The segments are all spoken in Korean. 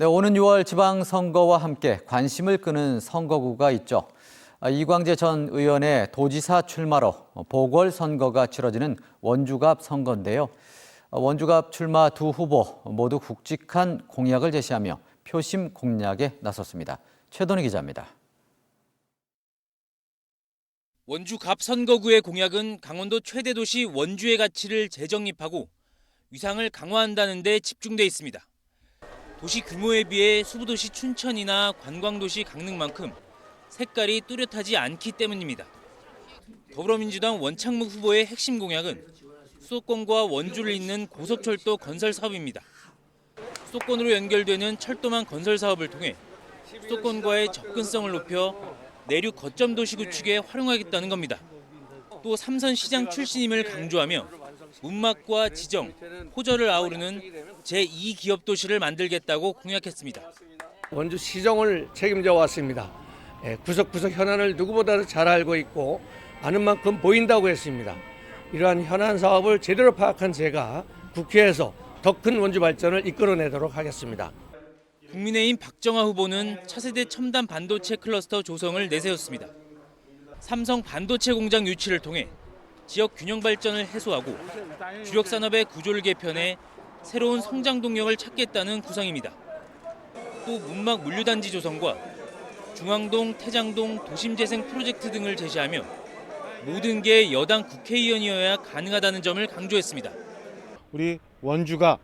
네, 오는 6월 지방선거와 함께 관심을 끄는 선거구가 있죠. 아, 이광재 전 의원의 도지사 출마로 보궐선거가 치러지는 원주갑 선거인데요. 아, 원주갑 출마 두 후보 모두 굵직한 공약을 제시하며 표심 공략에 나섰습니다. 최돈희 기자입니다. 원주 갑 선거구의 공약은 강원도 최대 도시 원주의 가치를 재정립하고 위상을 강화한다는 데 집중돼 있습니다. 도시 규모에 비해 수부도시 춘천이나 관광도시 강릉만큼 색깔이 뚜렷하지 않기 때문입니다. 더불어민주당 원창묵 후보의 핵심 공약은 수도권과 원주를 잇는 고속철도 건설 사업입니다. 수도권으로 연결되는 철도망 건설 사업을 통해 수도권과의 접근성을 높여 내륙 거점 도시 구축에 활용하겠다는 겁니다. 또 삼선 시장 출신임을 강조하며 문막과 지정, 호절을 아우르는 제2 기업 도시를 만들겠다고 공약했습니다. 원주 시정을 책임져 왔습니다. 예, 구석구석 현안을 누구보다도 잘 알고 있고 아는 만큼 보인다고 했습니다. 이러한 현안 사업을 제대로 파악한 제가 국회에서 더 큰 원주 발전을 이끌어내도록 하겠습니다. 국민의힘 박정아 후보는 차세대 첨단 반도체 클러스터 조성을 내세웠습니다. 삼성 반도체 공장 유치를 통해 지역 균형 발전을 해소하고 주력 산업의 구조를 개편해 새로운 성장 동력을 찾겠다는 구상입니다. 또 문막 물류단지 조성과 중앙동, 태장동 도심재생 프로젝트 등을 제시하며 모든 게 여당 국회의원이어야 가능하다는 점을 강조했습니다. 우리 원주가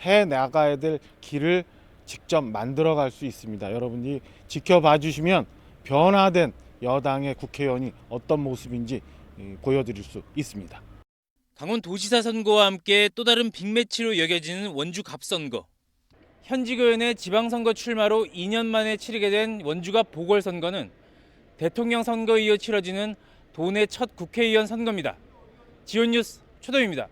해 나가야 될 길을 직접 만들어 갈 수 있습니다. 여러분이 지켜봐 주시면 변화된 여당의 국회의원이 어떤 모습인지 예, 보여드릴 수 있습니다. 강원 도지사 선거와 함께 또 다른 빅매치로 여겨지는 원주 갑선거. 현직 의원의 지방선거 출마로 2년 만에 치르게 된 원주갑 보궐선거는 대통령 선거에 이어 치러지는 도내 첫 국회의원 선거입니다. 지온뉴스 최동입니다.